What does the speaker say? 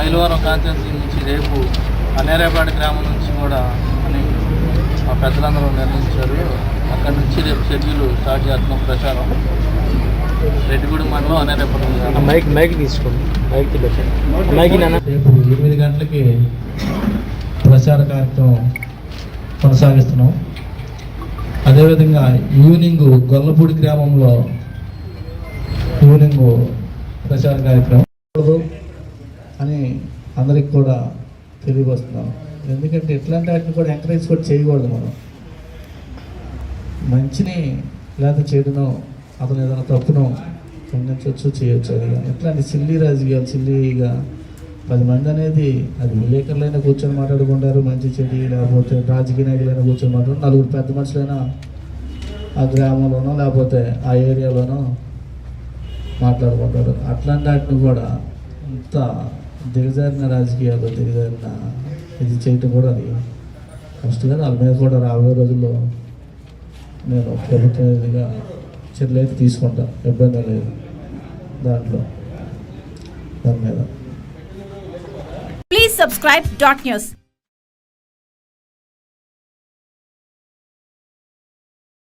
Bhimavaram constituency నుంచి రేపు అనేరేపాడు గ్రామం నుంచి కూడా అని మా పెద్దలందరూ నిర్ణయించారు. అక్కడ నుంచి రేపు షెడ్యూల్ స్టార్ట్ చేస్తున్నాం ప్రచారం. రెడ్డిగూడి మండలం అనేరేపాడు గ్రామం. మైక్ మైక్ తీసుకోండి. మైక్ పెట్టండి మైక్ నాన్న. రేపు ఎనిమిది గంటలకి ప్రచార కార్యక్రమం కొనసాగిస్తున్నాం. అదేవిధంగా ఈవినింగ్ గొల్లపూడి గ్రామంలో ఈవినింగ్ ప్రచార కార్యక్రమం అని అందరికి కూడా తెలియవస్తున్నాం ఎందుకంటే ఇట్లాంటి వాటిని కూడా ఎంకరేజ్ కూడా చేయకూడదు మనం. మంచిని లేదా చెడునో అతను ఏదైనా తప్పునో ఖండించవచ్చు చేయొచ్చు అది కానీ ఇట్లాంటి సిల్లీ రాజకీయాలు సిల్లీగా పది మంది అనేది అది విలేకరులైనా కూర్చొని మాట్లాడుకుంటారు మంచి చెడు లేకపోతే రాజకీయ నాయకులైనా కూర్చొని మాట్లాడు నలుగురు పెద్ద మనుషులైనా ఆ గ్రామంలోనో లేకపోతే ఆ ఏరియాలోనో మాట్లాడుకుంటారు. అట్లాంటి వాటిని కూడా ఇంత దిగజారిన రాజకీయాలు దిగజారిన ఇది చేయటం కూడా అది కష్టంగా వాళ్ళ మీద కూడా రాబోయే రోజుల్లో నేను ప్రభుత్వంగా చర్యలు అయితే తీసుకుంటా. ఇబ్బంది లేదు దాంట్లో దాని మీద. Please subscribe dot news